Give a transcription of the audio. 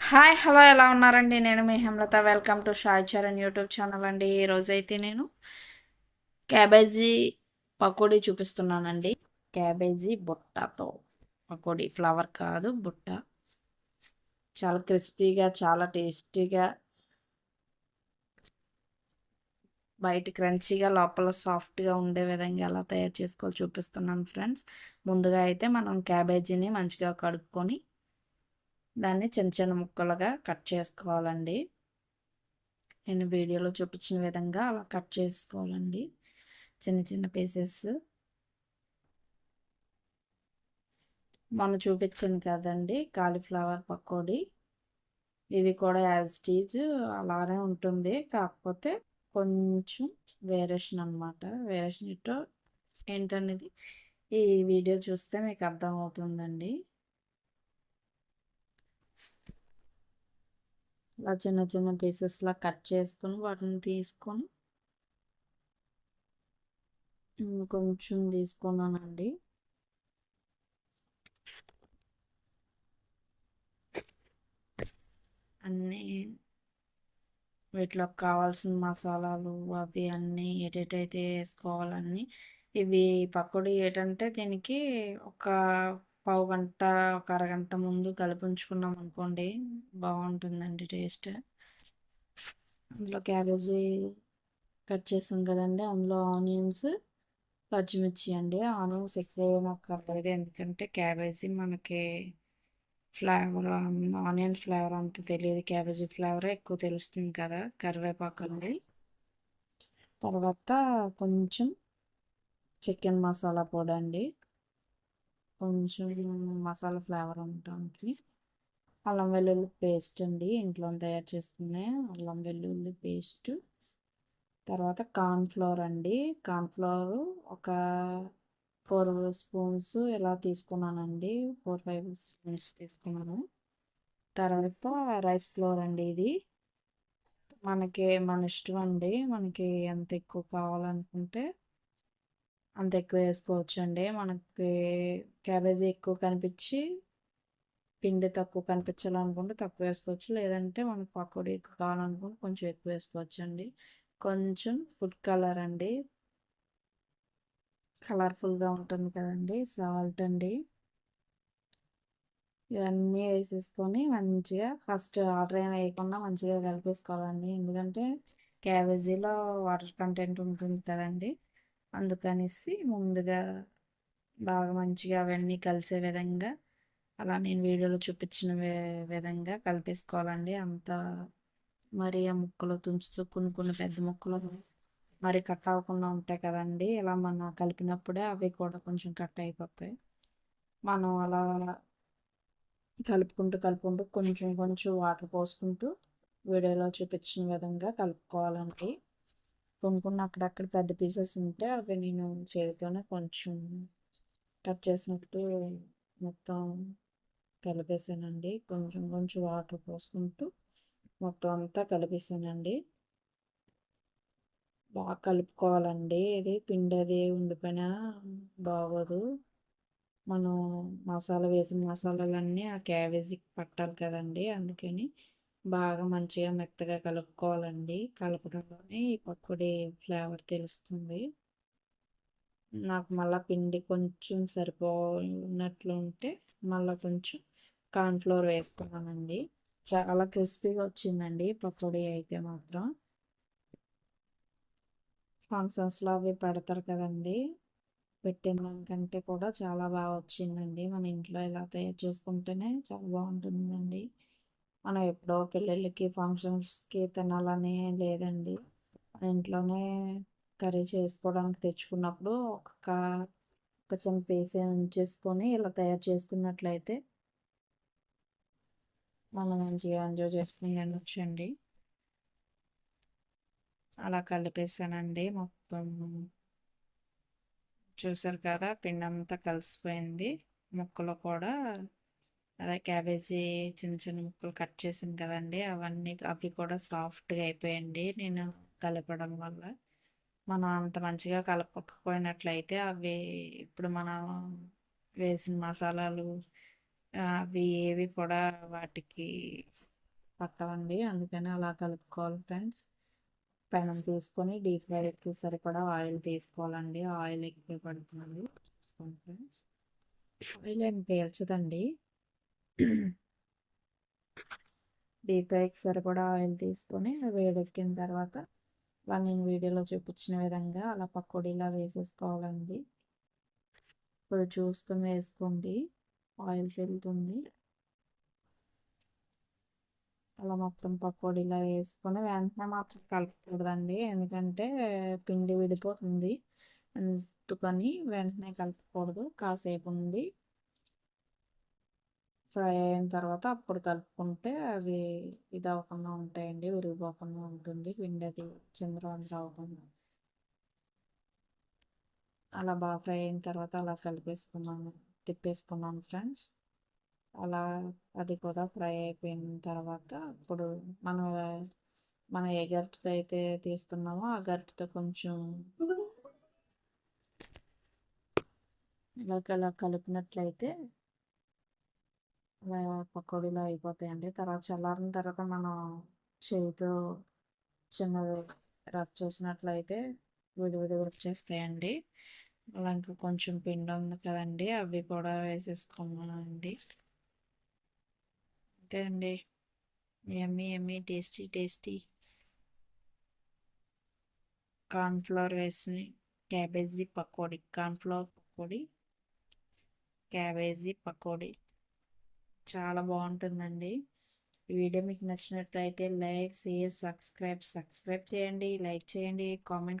Hi hello ఎలా ఉన్నారండి? నేను మీ Hemalatha. Welcome to Shai Charan YouTube channel అండి. ఈరోజైతే నేను క్యాబేజీ పకోడీ చూపిస్తున్నానండి. క్యాబేజీ బుట్టతో. పకోడీ ఫ్లవర్ కాదు బుట్ట. చాలా క్రిస్పీగా చాలా టేస్టీగా బయట క్రంచీగా లోపల సాఫ్ట్గా ఉండే విధంగా ఎలా తయారు చేసుకోవాలి చూపిస్తున్నాను ఫ్రెండ్స్. ముందుగా అయితే మనం క్యాబేజీని మంచిగా కడుక్కొని దాన్ని చిన్న చిన్న ముక్కలుగా కట్ చేసుకోవాలండి. నేను వీడియోలో చూపించిన విధంగా అలా కట్ చేసుకోవాలండి. చిన్న చిన్న పీసెస్ మొన్న చూపించాను కదండి కాలీఫ్లవర్ పకోడీ. ఇది కూడా యాజ్ టీజ్ అలానే ఉంటుంది. కాకపోతే కొంచెం వేరియేషన్ అనమాట వేరియేషన్ ఏంటనేది ఈ వీడియో చూస్తే మీకు అర్థమవుతుందండి. ఇలా చిన్న చిన్న పీసెస్లా కట్ చేసుకొని వాటిని తీసుకొని కొంచెం తీసుకున్నానండి. అన్నీ వీటిలో కావాల్సిన మసాలాలు అవి అన్నీ ఏటేటైతే వేసుకోవాలన్నీ. ఇవి పకోడీ ఏంటంటే దీనికి ఒక పావు గంట ఒక అరగంట ముందు కలిపి ఉంచుకున్నాం అనుకోండి బాగుంటుందండి టేస్ట్. అందులో క్యాబేజీ కట్ చేసాం కదండి అందులో ఆనియన్స్ పచ్చిమిర్చి అండి. ఆనియన్స్ ఎక్కువ నాకు కాలేదు ఎందుకంటే క్యాబేజీ మనకి ఫ్లేవర్ ఆనియన్ ఫ్లేవర్ అంత తెలియదు క్యాబేజీ ఫ్లేవర్ ఎక్కువ తెలుస్తుంది కదా కరివేపాకు అండి. తర్వాత కొంచెం చికెన్ మసాలా పొడి అండి. కొంచెం మసాలా ఫ్లేవర్ ఉండటానికి. అల్లం వెల్లుల్లి పేస్ట్ అండి ఇంట్లో తయారు చేసుకునే అల్లం వెల్లుల్లి పేస్ట్. తర్వాత కార్న్ఫ్లోర్ అండి. కార్న్ఫ్లోర్ ఒక ఫోర్ స్పూన్స్ ఇలా తీసుకున్నానండి. ఫోర్ ఫైవ్ స్పూన్స్ తీసుకున్నాను. తర్వాత రైస్ ఫ్లోర్ అండి ఇది. మనకి మన ఇష్టం అండి. మనకి ఎంత ఎక్కువ కావాలనుకుంటే అంత ఎక్కువ వేసుకోవచ్చు అండి మనకి క్యాబేజీ ఎక్కువ కనిపించి పిండి తక్కువ కనిపించాలనుకుంటే తక్కువ వేసుకోవచ్చు. లేదంటే మనకు పకోడీ ఎక్కువ కావాలనుకుంటే కొంచెం ఎక్కువ వేసుకోవచ్చు అండి కొంచెం ఫుడ్ కలర్ అండి. కలర్ఫుల్గా ఉంటుంది కదండి. సాల్ట్ అండి. ఇవన్నీ వేసేసుకొని మంచిగా ఫస్ట్ ఆర్డర్ ఏమి వేయకుండా మంచిగా కలిపేసుకోవాలండి. ఎందుకంటే క్యాబేజీలో వాటర్ కంటెంట్ ఉంటుంది కదండి. అందుకనేసి ముందుగా బాగా మంచిగా అవన్నీ కలిసే విధంగా అలా నేను వీడియోలో చూపించిన విధంగా కలిపేసుకోవాలండి. అంత మరి ఆ ముక్కలు తుంచుతూ కొన్ని కొన్ని పెద్ద ముక్కలు మరి కట్ అవ్వకుండా ఉంటాయి కదండి. ఇలా మనం కలిపినప్పుడే అవి కూడా కొంచెం కట్ అయిపోతాయి. మనం అలా కలుపుకుంటూ కలుపుకుంటూ కొంచెం కొంచెం వాటర్ పోసుకుంటూ వీడియోలో చూపించిన విధంగా కలుపుకోవాలండి. కొన్ని కొన్ని అక్కడక్కడ పెద్ద పీసెస్ ఉంటే అవి నేను చేతితోనే కొంచెం కట్ చేసినట్టు మొత్తం కలిపేసానండి. కొంచెం కొంచెం వాటర్ పోసుకుంటూ మొత్తం అంతా కలిపేసానండి. బాగా కలుపుకోవాలండి. ఇది పిండి అది ఉండిపోయినా బాగోదు. మనం మసాలా వేసిన మసాలాలన్నీ ఆ క్యాబేజీకి పట్టాలి కదండి అందుకని బాగా మంచిగా మెత్తగా కలుపుకోవాలండి. కలపడంలోనే ఈ పకోడీ ఫ్లేవర్ తెలుస్తుంది. నాకు మళ్ళీ పిండి కొంచెం సరిపోయినట్లు ఉంటే మళ్ళీ కొంచెం కార్న్ఫ్లోర్ వేసుకున్నానండి. చాలా క్రిస్పీగా వచ్చిందండి పకోడీ అయితే మాత్రం. ఫంక్షన్స్లో అవి పెడతారు కదండి. పెట్టిన దానికంటే కూడా చాలా బాగా వచ్చిందండి. మన ఇంట్లో ఇలా తయారు చేసుకుంటేనే చాలా బాగుంటుందండి. మనం ఎప్పుడో పెళ్ళిళ్ళకి ఫంక్షన్స్కి తినాలని లేదండి. మన ఇంట్లోనే కర్రీ చేసుకోవడానికి తెచ్చుకున్నప్పుడు ఒక ఒక చిన్న పీస్ ఉంచేసుకొని ఇలా తయారు చేసుకున్నట్లయితే మనం మంచిగా ఎంజాయ్ చేసుకుని తినొచ్చండి. అలా కలిపేసానండి మొత్తం. చూసారు కదా పిండి అంతా కలిసిపోయింది. ముక్కలు కూడా అదే క్యాబేజీ చిన్న చిన్న ముక్కలు కట్ చేసాను కదండి అవన్నీ అవి కూడా సాఫ్ట్గా అయిపోయండి. నేను కలపడం వల్ల మనం అంత మంచిగా కలపకపోయినట్లయితే అవి ఇప్పుడు మనం వేసిన మసాలాలు అవి ఏవి కూడా వాటికి పట్టవండి. అందుకని అలా కలుపుకోవాలి ఫ్రెండ్స్. పెనం తీసుకొని డీప్ ఫ్రైకి సరిపడా ఆయిల్ తీసుకోవాలండి. ఆయిల్ ఎక్కువ పడుతుంది. ఫ్రెండ్స్. ఆయిల్ ఏం పేల్చదండి. డీప్ ఫ్రైకి సరిపడా ఆయిల్ తీసుకొని వేడెక్కిన తర్వాత వాళ్ళు నేను వీడియోలో చూపించిన విధంగా అలా పకోడీలా వేసేసుకోవాలండి. ఇప్పుడు చూసుకొని వేసుకోండి. ఆయిల్ పెరుగుతుంది అలా మొత్తం పకోడీలా వేసుకొని వెంటనే మాత్రం కలపకూడదండి. ఎందుకంటే పిండి విడిపోతుంది. అందుకని వెంటనే కలపకూడదు. కాసేపు ఉంది ఫ్రై అయిన తర్వాత అప్పుడు కలుపుకుంటే అవి ఇది అవ్వకుండా ఉంటాయండి విరిగిపోకుండా ఉంటుంది. పిండి అది చిందరవందర అవ్వకుండా అలా బాగా ఫ్రై అయిన తర్వాత అలా కలిపేసుకున్నాను తిప్పేసుకున్నాను ఫ్రెండ్స్. అలా అది కూడా ఫ్రై అయిపోయిన తర్వాత ఇప్పుడు మనం మన ఏ గరిటతో అయితే తీస్తున్నామో ఆ గరిటతో కొంచెం ఇలా అలా కలిపినట్లయితే పకోడీలు అయిపోతాయండి తర్వాత చల్లారిన తర్వాత మనం చేతితో చిన్నది రబ్ చేసినట్లయితే విడివిడి వచ్చేస్తాయండి. అలా ఇంకా కొంచెం పిండి ఉంది కదండి అవి కూడా వేసేసుకున్నానండి. అంతే అండి. Yummy yummy tasty tasty. Cornflour వేసి cabbage pakodi cornflour pakodi cabbage pakodi. చాలా బాగుంటుందండి. ఈ వీడియో మీకు నచ్చినట్లయితే లైక్ షేర్ సబ్స్క్రైబ్ సబ్స్క్రైబ్ చేయండి లైక్ చేయండి కామెంట్